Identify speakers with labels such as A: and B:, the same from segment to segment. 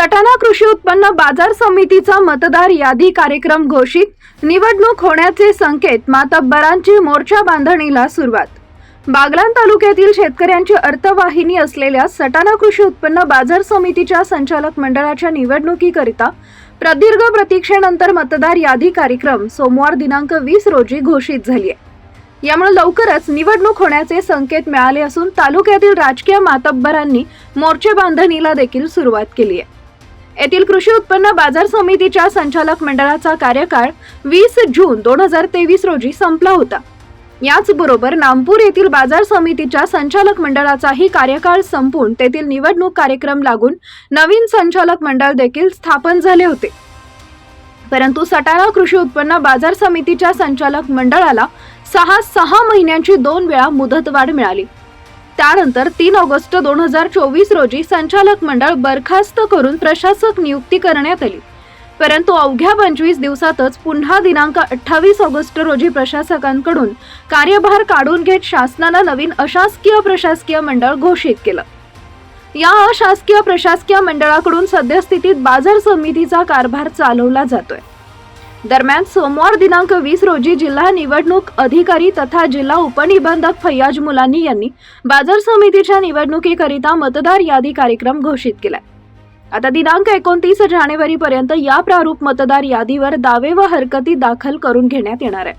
A: सटाणा कृषी उत्पन्न बाजार समितीचा मतदार यादी कार्यक्रम घोषित. निवडणूक होण्याचे संकेत मातब्बरांची मोर्चा बांधणीला सुरुवात. बागलाण तालुक्यातील शेतकऱ्यांची अर्थवाहिनी असलेल्या सटाणा कृषी उत्पन्न बाजार समितीच्या संचालक मंडळाच्या निवडणुकीकरिता प्रदीर्घ प्रतीक्षेनंतर मतदार यादी कार्यक्रम सोमवार दिनांक वीस रोजी घोषित झाली आहे यामुळे लवकरच निवडणूक होण्याचे संकेत मिळाले असून तालुक्यातील राजकीय मातब्बरांनी मोर्चे बांधणीला देखील सुरुवात केली आहे येथील कृषी उत्पन्न बाजार समितीच्या संचालक मंडळाचा कार्यकाळ वीस जून दोन हजार तेवीस रोजी संपला होता. याचबरोबर नामपूर येथील बाजार समितीच्या संचालक मंडळाचाही कार्यकाळ संपून तेथील निवडणूक कार्यक्रम लागून नवीन संचालक मंडळ देखील स्थापन झाले होते. परंतु सटाणा कृषी उत्पन्न बाजार समितीच्या संचालक मंडळाला सहा सहा महिन्यांची दोन वेळा मुदतवाढ मिळाली. त्यानंतर तीन ऑगस्ट दोन हजार चोवीस रोजी संचालक मंडळ बरखास्त करून प्रशासक नियुक्ती करण्यात आली. परंतु अवघ्या पंचवीस दिवसातच पुन्हा दिनांक अठ्ठावीस ऑगस्ट रोजी प्रशासकांकडून कार्यभार काढून घेत शासनानं नवीन अशासकीय प्रशासकीय मंडळ घोषित केलं. या अशासकीय प्रशासकीय मंडळाकडून सद्यस्थितीत बाजार समितीचा कारभार चालवला जातोय. दरम्यान सोमवार दिनांक वीस रोजी जिल्हा निवडणूक अधिकारी तथा जिल्हा उपनिबंधक फैयाज मुलानी यांनी बाजार समितीच्या निवडणुकीकरिता मतदार यादी कार्यक्रम घोषित केलाय. आता दिनांक एकोणतीस जानेवारी पर्यंत या प्रारूप मतदार यादीवर दावे व हरकती दाखल करून घेण्यात येणार आहे.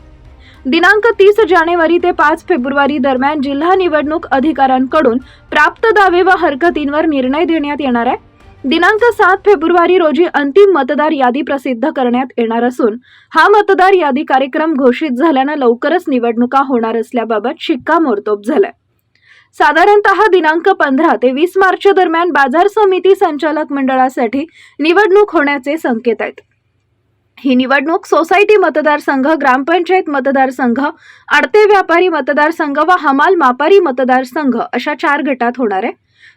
A: दिनांक तीस जानेवारी ते पाच फेब्रुवारी दरम्यान जिल्हा निवडणूक अधिकाऱ्यांकडून प्राप्त दावे व हरकतींवर निर्णय देण्यात येणार आहे. दिनांक सात फेब्रुवारी रोजी अंतिम मतदार यादी प्रसिद्ध करण्यात येणार असून हा मतदार यादी कार्यक्रम घोषित झाल्यानं लवकरच निवडणुका होणार असल्याबाबत शिक्कामोर्तोब झालाय. साधारणतः दिनांक पंधरा ते वीस मार्च दरम्यान बाजार समिती संचालक मंडळासाठी निवडणूक होण्याचे संकेत आहेत. ही निवडणूक सोसायटी मतदारसंघ ग्रामपंचायत मतदारसंघ आडते व्यापारी मतदारसंघ व हमाल मापारी मतदारसंघ अशा चार गटात होणार आहे.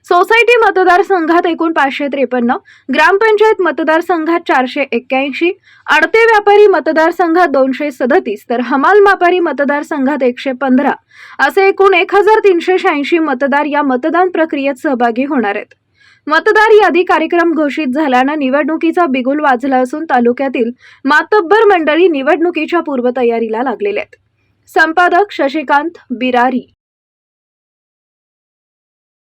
A: सोसायटी मतदारसंघात एकूण पाचशे त्रेपन्न ग्रामपंचायत मतदारसंघात चारशे एक्क्याऐंशी आडते व्यापारी मतदारसंघात दोनशे सदतीस तर हमाल मापारी मतदारसंघात एकशे पंधरा असे एकूण एक हजार तीनशे शहाऐंशी मतदार या मतदान प्रक्रियेत सहभागी होणार आहेत. मतदार यादी कार्यक्रम घोषित झाल्यानं निवडणुकीचा बिगुल वाजला असून तालुक्यातील मातब्बर मंडळी निवडणुकीच्या पूर्वतयारीला लागलेले आहेत. संपादक शशिकांत बिरारी.